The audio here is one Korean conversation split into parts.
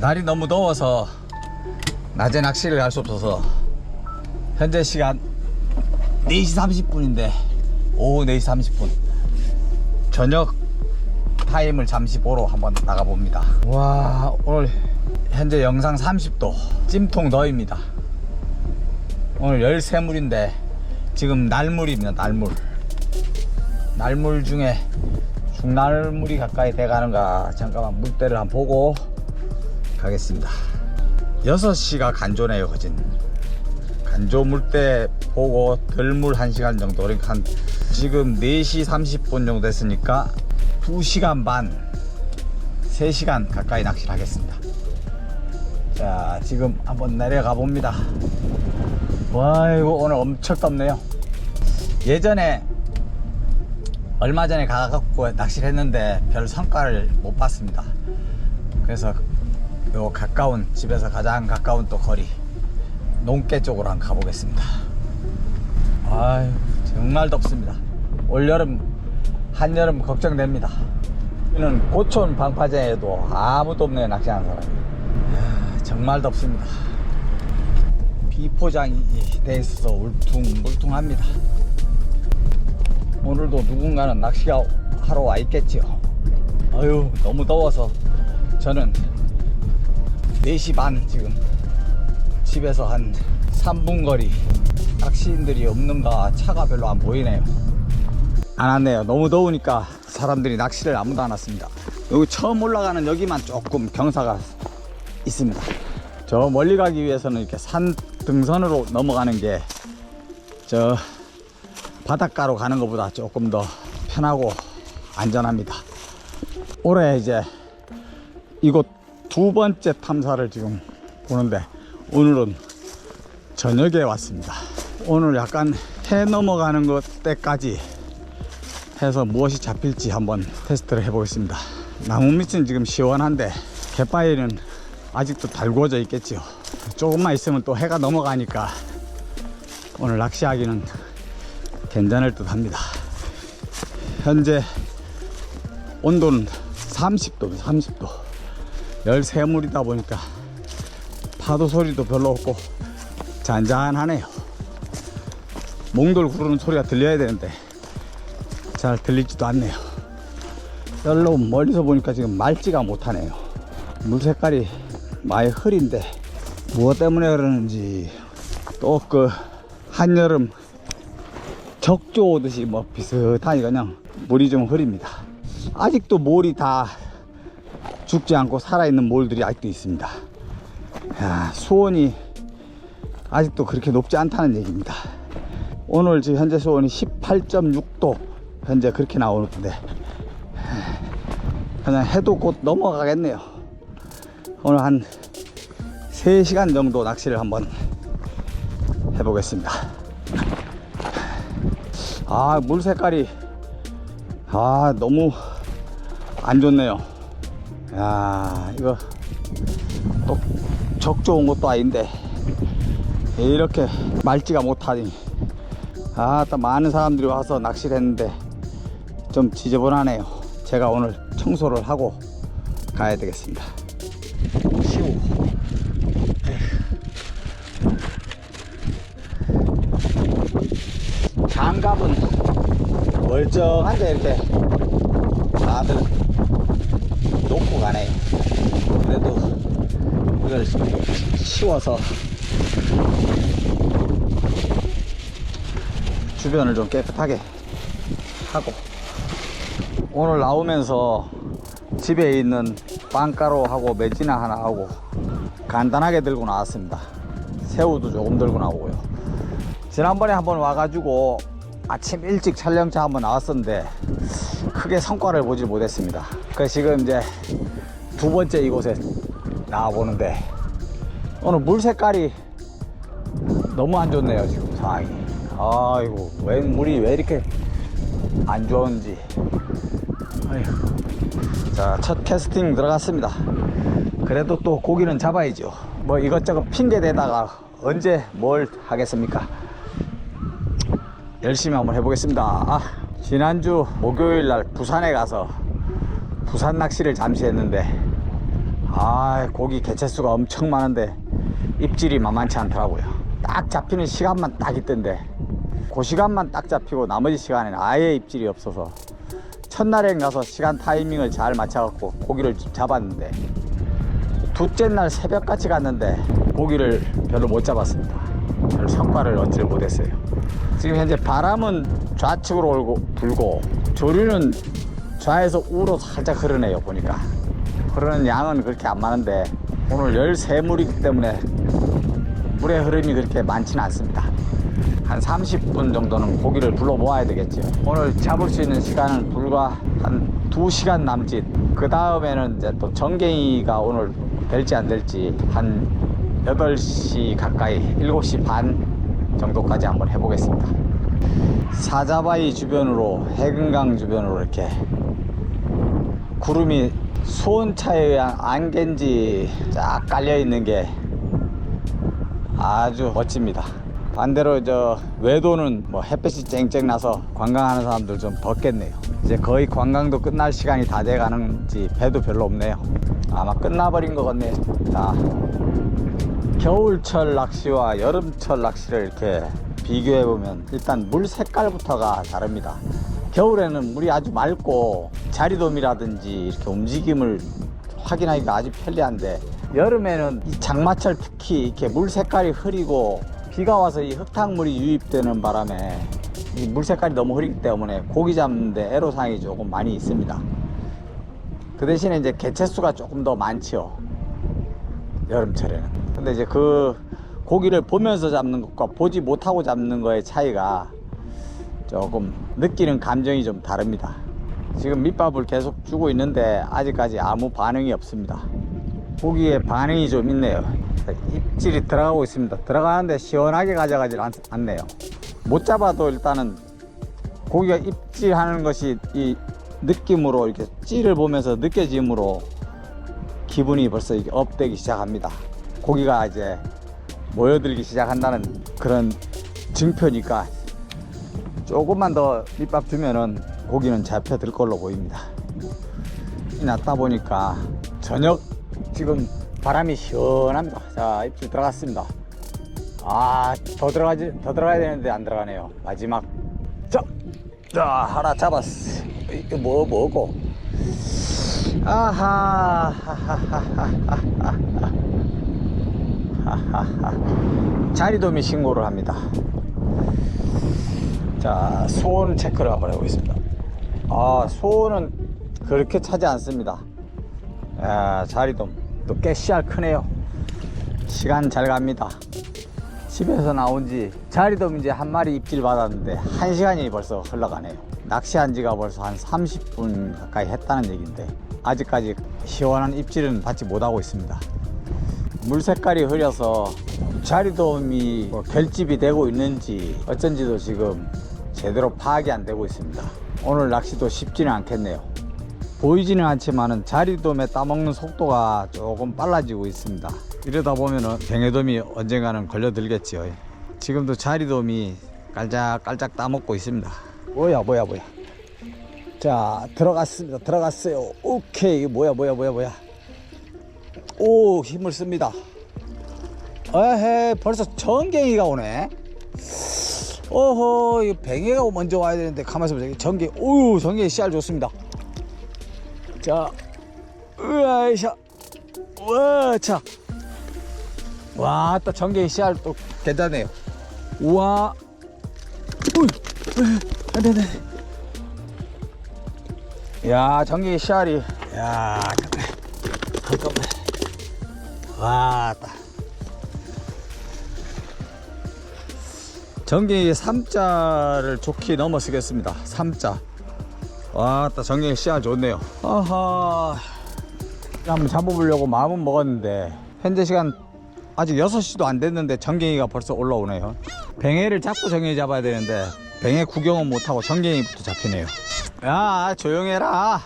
날이 너무 더워서 낮에 낚시를 갈 수 없어서 현재 시간 4시 30분인데 오후 4시 30분. 저녁 타임을 잠시 보러 한번 나가봅니다. 와 오늘 현재 영상 30도 찜통 너입니다. 오늘 열새물인데 지금 날물입니다 날물. 날물 중에 중날물이 가까이 돼가는가 잠깐만 물때를 한번 보고 가겠습니다. 6시가 간조네요 거진. 간조 물때 보고 덜 물 1시간 정도. 그러니까 한 지금 4시 30분 정도 됐으니까 2시간 반 3시간 가까이 낚시를 하겠습니다. 자 지금 한번 내려가 봅니다. 와 이거 오늘 엄청 덥네요. 예전에 얼마 전에 가갖고 낚시를 했는데 별 성과를 못 봤습니다. 그래서 요 가까운 집에서 가장 가까운 또 거리 농계 쪽으로 한번 가보겠습니다. 아유 정말 덥습니다. 올여름 한여름 걱정됩니다. 이는 고촌 방파제에도 아무도 없네요 낚시하는 사람이. 이야, 정말 덥습니다. 비포장이 돼 있어서 울퉁불퉁합니다. 오늘도 누군가는 낚시가 하러 와 있겠지요. 아유 너무 더워서 저는 4시 반 지금 집에서 한 3분 거리 낚시인들이 없는가 차가 별로 안 보이네요. 안 왔네요. 너무 더우니까 사람들이 낚시를 아무도 안 왔습니다. 여기 처음 올라가는 여기만 조금 경사가 있습니다. 저 멀리 가기 위해서는 이렇게 산 등선으로 넘어가는 게 저 바닷가로 가는 것보다 조금 더 편하고 안전합니다. 올해 이제 이곳 두 번째 탐사를 지금 보는데 오늘은 저녁에 왔습니다. 오늘 약간 해 넘어가는 것 때까지 해서 무엇이 잡힐지 한번 테스트를 해 보겠습니다. 나무 밑은 지금 시원한데 갯바위는 아직도 달구어져 있겠지요. 조금만 있으면 또 해가 넘어가니까 오늘 낚시하기는 괜찮을 듯 합니다. 현재 온도는 30도 30도 열새물이다 보니까 파도 소리도 별로 없고 잔잔하네요. 몽돌 구르는 소리가 들려야 되는데 잘 들리지도 않네요. 별로 멀리서 보니까 지금 맑지가 못하네요. 물 색깔이 많이 흐린데 무엇 때문에 그러는지 또 그 한여름 적조 오듯이 뭐 비슷하니 그냥 물이 좀 흐립니다. 아직도 몰이 다 죽지 않고 살아있는 몰들이 아직도 있습니다. 야, 수온이 아직도 그렇게 높지 않다는 얘기입니다. 오늘 지금 현재 수온이 18.6도 현재 그렇게 나오는데 그냥 해도 곧 넘어가겠네요. 오늘 한 3시간 정도 낚시를 한번 해보겠습니다. 아 물 색깔이 아 너무 안 좋네요 야 이거 또 적조 온 것도 아닌데 이렇게 맑지가 못하니? 아또 많은 사람들이 와서 낚시를 했는데 좀 지저분하네요. 제가 오늘 청소를 하고 가야 되겠습니다. 치우고 장갑은 멀쩡한데 이렇게 다들 놓고 가네요 그래도 이걸 치워서 주변을 좀 깨끗하게 하고 오늘 나오면서 집에 있는 빵가루하고 매지나 하나 하고 간단하게 들고 나왔습니다. 새우도 조금 들고 나오고요. 지난번에 한번 와가지고 아침 일찍 촬영차 한번 나왔었는데 크게 성과를 보지 못했습니다. 그래서 지금 이제 두 번째 이곳에 나와보는데 오늘 물 색깔이 너무 안 좋네요 지금 상황이. 아이고 왜 물이 왜 이렇게 안 좋은지. 자첫 캐스팅 들어갔습니다. 그래도 또 고기는 잡아야죠. 뭐 이것저것 핑계 대다가 언제 뭘 하겠습니까 열심히 한번 해보겠습니다. 아, 지난주 목요일 날 부산에 가서 부산 낚시를 잠시 했는데 아 고기 개체수가 엄청 많은데 입질이 만만치 않더라고요. 딱 잡히는 시간만 딱 있던데 그 시간만 딱 잡히고 나머지 시간에는 아예 입질이 없어서 첫날에 가서 시간 타이밍을 잘 맞춰갖고 고기를 좀 잡았는데 둘째 날 새벽같이 갔는데 고기를 별로 못 잡았습니다. 별 성과를 얻지를 못했어요. 지금 현재 바람은 좌측으로 올고, 불고 조류는 좌에서 우로 살짝 흐르네요 보니까. 흐르는 양은 그렇게 안 많은데 오늘 13물이기 때문에 물의 흐름이 그렇게 많지는 않습니다. 한 30분 정도는 고기를 불러 모아야 되겠죠. 오늘 잡을 수 있는 시간은 불과 한 2시간 남짓. 그 다음에는 이제 또 정갱이가 오늘 될지 안 될지 한 8시 가까이 7시 반 정도까지 한번 해보겠습니다 사자바위 주변으로 해금강 주변으로 이렇게 구름이 수온차에 의한 안개인지 쫙 깔려 있는 게 아주 멋집니다. 반대로 저 외도는 뭐 햇볕이 쨍쨍 나서 관광하는 사람들 좀 덥겠네요. 이제 거의 관광도 끝날 시간이 다 돼 가는지 배도 별로 없네요. 아마 끝나버린 것 같네요. 자, 겨울철 낚시와 여름철 낚시를 이렇게 비교해 보면 일단 물 색깔부터가 다릅니다. 겨울에는 물이 아주 맑고 자리돔이라든지 이렇게 움직임을 확인하기가 아주 편리한데 여름에는 이 장마철 특히 이렇게 물 색깔이 흐리고 비가 와서 이 흙탕물이 유입되는 바람에 이 물 색깔이 너무 흐리기 때문에 고기 잡는데 애로사항이 조금 많이 있습니다. 그 대신에 이제 개체수가 조금 더 많죠. 여름철에는. 근데 이제 그 고기를 보면서 잡는 것과 보지 못하고 잡는 거의 차이가 조금 느끼는 감정이 좀 다릅니다. 지금 밑밥을 계속 주고 있는데 아직까지 아무 반응이 없습니다. 고기에 반응이 좀 있네요. 입질이 들어가고 있습니다. 들어가는데 시원하게 가져가질 않, 않네요. 못 잡아도 일단은 고기가 입질하는 것이 이 느낌으로 이렇게 찌를 보면서 느껴짐으로 기분이 벌써 이게 업되기 시작합니다. 고기가 이제 모여들기 시작한다는 그런 증표니까 조금만 더 밑밥 주면은 고기는 잡혀들 걸로 보입니다. 났다 보니까 저녁 지금 바람이 시원합니다. 자, 입질 들어갔습니다. 아, 더 들어가지, 더 들어가야 되는데 안 들어가네요. 마지막. 자, 자, 하나 잡았어. 이거 뭐, 뭐고? 아하, 하하하하하. 자리돔이 신고를 합니다. 자, 소원 체크를 한번 해보겠습니다. 아, 소원은 그렇게 차지 않습니다. 야, 자리돔. 또꽤 씨알 크네요. 시간 잘 갑니다. 집에서 나온 지 자리돔 이제 한 마리 입질 받았는데 한 시간이 벌써 흘러가네요. 낚시한 지가 벌써 한 30분 가까이 했다는 얘기인데 아직까지 시원한 입질은 받지 못하고 있습니다. 물 색깔이 흐려서 자리돔이 뭐 결집이 되고 있는지 어쩐지도 지금 제대로 파악이 안 되고 있습니다. 오늘 낚시도 쉽지는 않겠네요. 보이지는 않지만은 자리돔에 따먹는 속도가 조금 빨라지고 있습니다. 이러다 보면은 뱅에돔이 언젠가는 걸려들겠지요. 지금도 자리돔이 깔짝깔짝 따먹고 있습니다. 뭐야 뭐야 뭐야. 자 들어갔습니다. 들어갔어요. 오케이 뭐야 뭐야 뭐야 뭐야. 오 힘을 씁니다. 에헤 벌써 전갱이가 오네. 어허 이 뱅에가 먼저 와야 되는데 가만있어 보세요. 전갱 오우 전갱이 씨알 좋습니다. 자, 으아이샤, 와, 자, 와, 또 전갱이 씨알 또 괜찮네요. 우와, 우이, 안 돼, 안 돼. 야, 전갱이 씨알이, 야, 잠깐만, 와, 따. 전갱이 3자를 좋게 넘어서겠습니다. 3자. 와따 정경이 씨알 좋네요 아하 한번 잡아보려고 마음은 먹었는데 현재 시간 아직 6시도 안 됐는데 정경이가 벌써 올라오네요 뱅에를 잡고 정경이 잡아야 되는데 뱅에 구경은 못하고 정경이부터 잡히네요 야 조용해라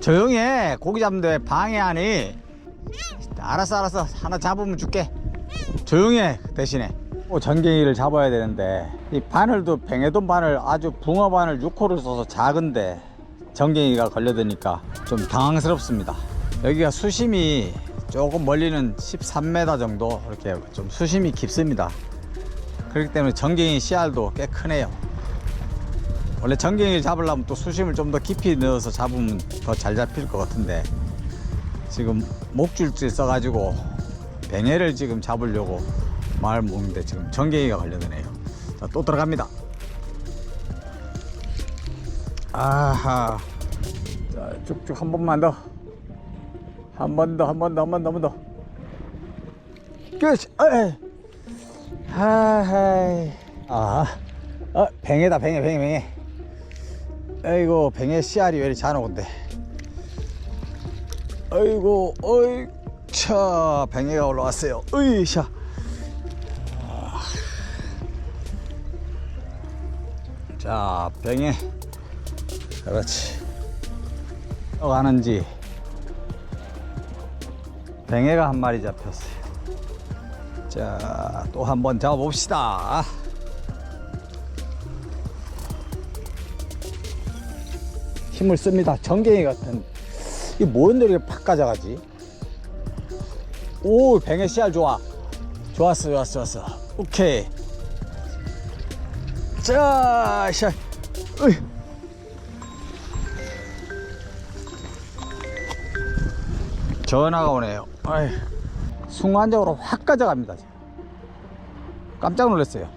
조용해 고기 잡는데 방해하니 알았어 알았어. 하나 잡으면 줄게. 조용해 대신에. 또 전갱이를 잡아야 되는데 이 바늘도 뱅에돔 바늘 아주 붕어 바늘 6호를 써서 작은데 전갱이가 걸려드니까 좀 당황스럽습니다. 여기가 수심이 조금 멀리는 13m 정도? 이렇게 좀 수심이 깊습니다. 그렇기 때문에 전갱이 씨알도 꽤 크네요. 원래 전갱이를 잡으려면 또 수심을 좀 더 깊이 넣어서 잡으면 더 잘 잡힐 것 같은데 지금 목줄질 써가지고 뱅에를 지금 잡으려고 마을 먹는데 지금 전갱이가 걸려드네요. 자, 또 들어갑니다. 아하. 자, 쭉쭉 한 번만 더. 한 번 더, 한 번 더, 한 번 더, 한 번 더. 끝! 에이. 하하이. 아, 어, 뱅에다, 뱅에, 뱅에, 뱅에. 아이고, 뱅에 씨알이 왜 이리 잔오건데. 아이고, 어이, 차, 뱅에가 올라왔어요. 으이샤. 자, 뱅에. 그렇지. 또 가는지. 뱅에가 한 마리 잡혔어요. 자, 또 한 번 잡아봅시다. 힘을 씁니다. 전갱이 같은. 이게 뭔데 이렇게 팍 가져가지? 오, 뱅에 씨알 좋아. 좋았어, 좋았어, 좋았어. 오케이. 자, 샤. 으이. 전화가 오네요. 아이, 순간적으로 확 가져갑니다. 깜짝 놀랐어요.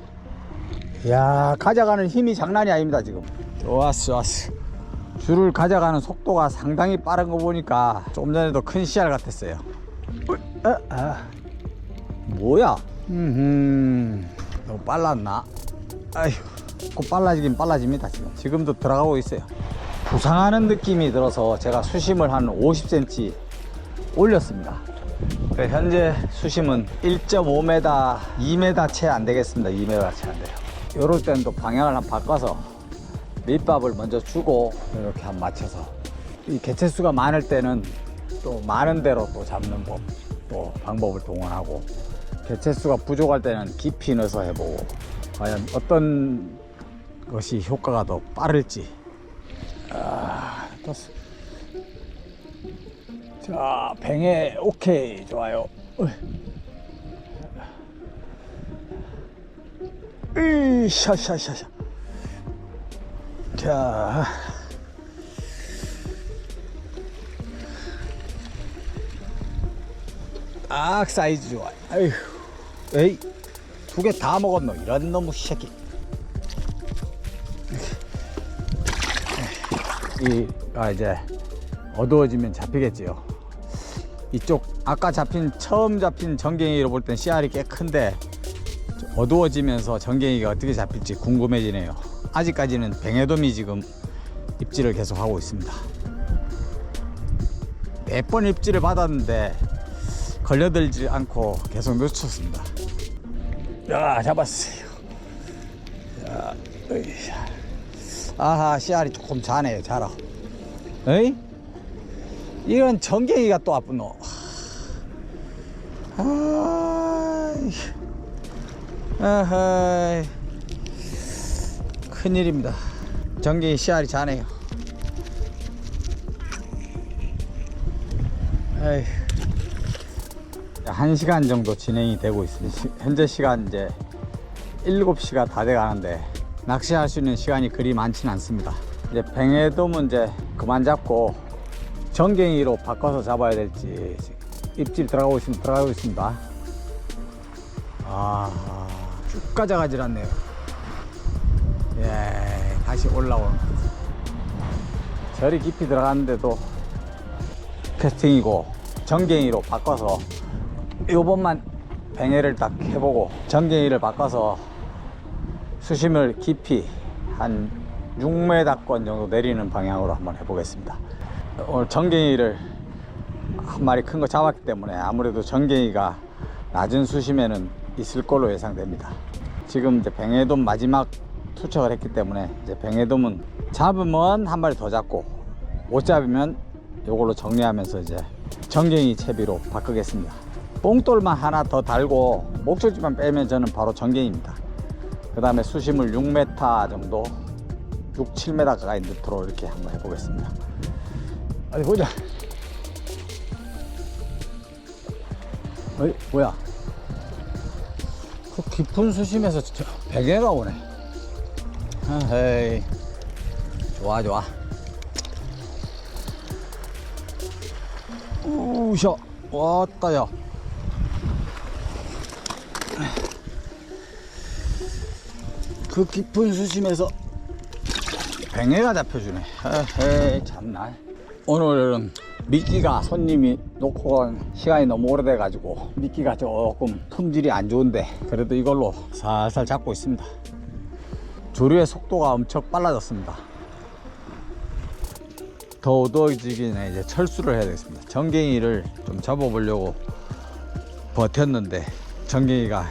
야 가져가는 힘이 장난이 아닙니다 지금. 좋았어, 좋았어. 줄을 가져가는 속도가 상당히 빠른 거 보니까 조금 전에도 큰 씨알 같았어요. 어이, 아, 아. 뭐야? 음, 너무 빨랐나? 아휴, 곧 빨라지긴 빨라집니다 지금. 지금도 들어가고 있어요. 부상하는 느낌이 들어서 제가 수심을 한 50cm 올렸습니다. 그 현재 수심은 1.5m, 2m 채 안 되겠습니다. 2m 채 안 돼요. 이럴 때는 또 방향을 한 바꿔서 밑밥을 먼저 주고 이렇게 한 맞춰서 이 개체수가 많을 때는 또 많은 대로 또 잡는 법, 또 방법을 동원하고 개체수가 부족할 때는 깊이 넣어서 해보고 과연 어떤 것이 효과가 더 빠를지 아, 떴어. 자, 뱅에 오케이 좋아요. 으이, 샤샤샤샤. 자, 딱 사이즈 좋아. 아휴, 에이, 두 개 다 먹었노. 이런 놈의 새끼. 이, 아, 이제 어두워지면 잡히겠지요. 이쪽 아까 잡힌 처음 잡힌 전갱이로 볼 땐 씨알이 꽤 큰데 좀 어두워지면서 전갱이가 어떻게 잡힐지 궁금해지네요. 아직까지는 뱅에돔이 지금 입질을 계속 하고 있습니다. 몇 번 입질을 받았는데 걸려들지 않고 계속 놓쳤습니다. 야 잡았어요. 야. 아하 씨알이 조금 자네요 자라. 에이? 이런 전갱이가 또 아프노. 아이, 아하이, 큰일입니다. 전갱이 씨알이 자네요. 에이, 한 시간 정도 진행이 되고 있습니다. 시- 현재 시간 이제 7시가 다 돼 가는데 낚시할 수 있는 시간이 그리 많지는 않습니다. 이제 뱅에돔은 이제 그만 잡고 전갱이로 바꿔서 잡아야 될지 입질 들어가고 있습니다. 들어가고 있습니다. 아, 쭉 가져가질 않네요. 예, 다시 올라오는. 저리 깊이 들어갔는데도 캐스팅이고 전갱이로 바꿔서 요번만 뱅에를 딱 해보고 전갱이를 바꿔서 수심을 깊이 한 6m권 정도 내리는 방향으로 한번 해보겠습니다. 오늘 전갱이를 한 마리 큰 거 잡았기 때문에 아무래도 전갱이가 낮은 수심에는 있을 걸로 예상됩니다. 지금 이제 뱅에돔 마지막 투척을 했기 때문에 이제 뱅에돔은 잡으면 한 마리 더 잡고 못 잡으면 이걸로 정리하면서 이제 전갱이 채비로 바꾸겠습니다. 뽕돌만 하나 더 달고 목줄지만 빼면 저는 바로 전갱입니다. 그 다음에 수심을 6m 정도 6, 7m 가까이 넣도록 이렇게 한번 해보겠습니다. 어디 보자. 어이, 뭐야? 그 깊은 수심에서 진짜 베개가 오네. 에이, 좋아, 좋아. 우셔, 왔다, 야. 그 깊은 수심에서 뱅에가 잡혀주네. 에이, 참나. 오늘은 미끼가 손님이 놓고 간 시간이 너무 오래돼 가지고 미끼가 조금 품질이 안 좋은데 그래도 이걸로 살살 잡고 있습니다. 조류의 속도가 엄청 빨라졌습니다. 더 어두워지기 전에 이제 철수를 해야 되겠습니다. 전갱이를 좀 잡아보려고 버텼는데 전갱이가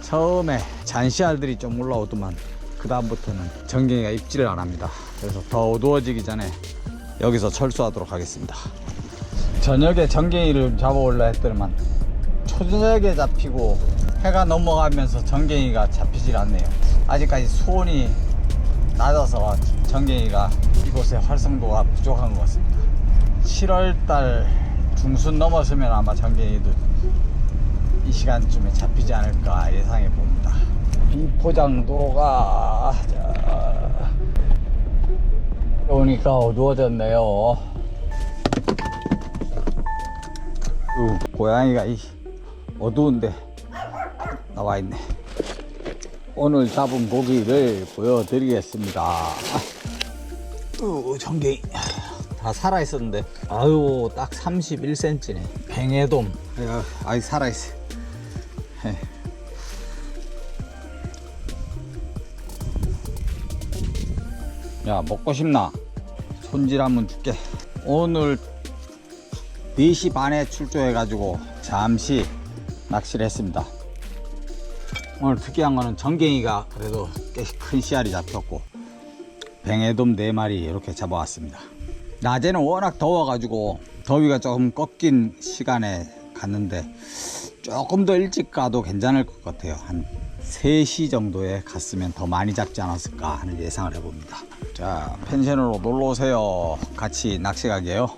처음에 잔시알들이 좀 올라오더만 그 다음부터는 전갱이가 입질을 안 합니다. 그래서 더 어두워지기 전에 여기서 철수하도록 하겠습니다. 저녁에 전갱이를 잡아올라 했더니만 초저녁에 잡히고 해가 넘어가면서 전갱이가 잡히질 않네요. 아직까지 수온이 낮아서 전갱이가 이곳에 활성도가 부족한 것 같습니다. 7월달 중순 넘어서면 아마 전갱이도 이 시간쯤에 잡히지 않을까 예상해 봅니다. 비포장 도로가 자, 오니까 어두워졌네요. 우, 고양이가 이 어두운데 나와 있네. 오늘 잡은 고기를 보여드리겠습니다. 우, 전갱이 다 살아 있었는데 아유 딱 31cm네. 뱅에돔. 아유, 아직 살아 있어. 야 먹고 싶나? 손질 한번 줄게 오늘 4시 반에 출조해 가지고 잠시 낚시를 했습니다 오늘 특이한 거는 전갱이가 그래도 꽤 큰 씨알이 잡혔고 뱅에돔 4마리 이렇게 잡아왔습니다 낮에는 워낙 더워 가지고 더위가 조금 꺾인 시간에 갔는데 조금 더 일찍 가도 괜찮을 것 같아요 한 3시 정도에 갔으면 더 많이 잡지 않았을까 하는 예상을 해봅니다. 자, 펜션으로 놀러 오세요. 같이 낚시 가게요.